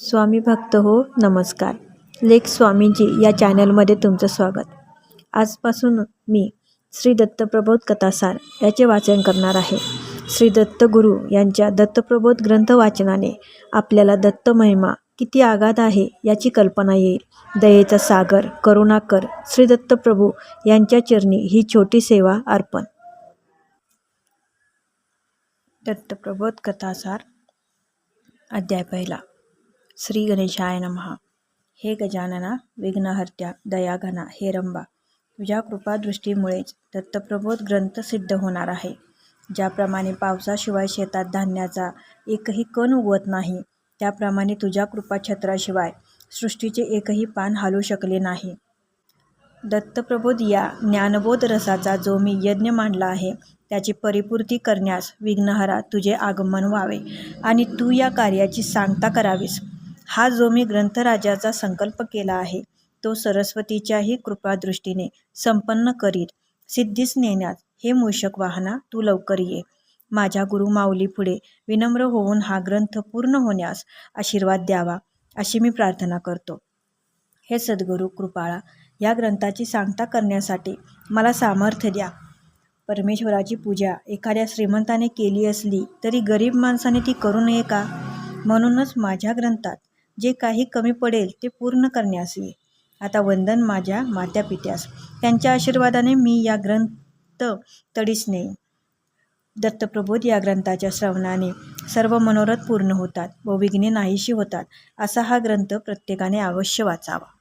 स्वामी भक्त हो नमस्कार. लेख स्वामीजी या चॅनलमध्ये तुमचं स्वागत. आजपासून मी श्री दत्तप्रबोध कथासार याचे वाचन करणार आहे. श्री दत्तगुरू यांच्या दत्तप्रबोध ग्रंथ वाचनाने आपल्याला दत्त महिमा किती आघात आहे याची कल्पना येईल. दयेचा सागर करुणाकर श्री दत्तप्रभू यांच्या चरणी ही छोटी सेवा अर्पण. दत्तप्रबोध कथासार अध्याय पहिला. श्री गणेशाय नमः हे गजानना विघ्नहर्त्या दयाघना हे रंबा तुझ्या कृपादृष्टीमुळेच दत्तप्रबोध ग्रंथ सिद्ध होणार आहे. ज्याप्रमाणे पावसाशिवाय शेतात धान्याचा एकही कण उगवत नाही त्याप्रमाणे तुझ्या कृपाछत्राशिवाय सृष्टीचे एकही पान हालू शकले नाही. दत्तप्रबोध या ज्ञानबोध रसाचा जो मी यज्ञ मांडला आहे त्याची परिपूर्ती करण्यास विघ्नहरा तुझे आगमन व्हावे आणि तू या कार्याची सांगता करावीस. हा जो मी ग्रंथराजाचा संकल्प केला आहे तो सरस्वतीच्याही कृपादृष्टीने संपन्न करीत सिद्धीस नेण्यात हे मूषक वाहना तू लवकर ये. माझ्या गुरु माऊलीपुढे विनम्र होऊन हा ग्रंथ पूर्ण होण्यास आशीर्वाद द्यावा अशी मी प्रार्थना करतो. हे सद्गुरू कृपाळा या ग्रंथाची सांगता करण्यासाठी मला सामर्थ्य द्या. परमेश्वराची पूजा एखाद्या श्रीमंताने केली असली तरी गरीब माणसाने ती करू नये का? म्हणूनच माझ्या ग्रंथात जे काही कमी पडेल ते पूर्ण करण्यास ये आता वंदन माझ्या मात्यापित्यास त्यांच्या आशीर्वादाने मी या ग्रंथ तडीस नेईन दत्तप्रबोध या ग्रंथाच्या श्रवणाने सर्व मनोरथ पूर्ण होतात व विघ्ने नाहीशी होतात असा हा ग्रंथ प्रत्येकाने अवश्य वाचावा.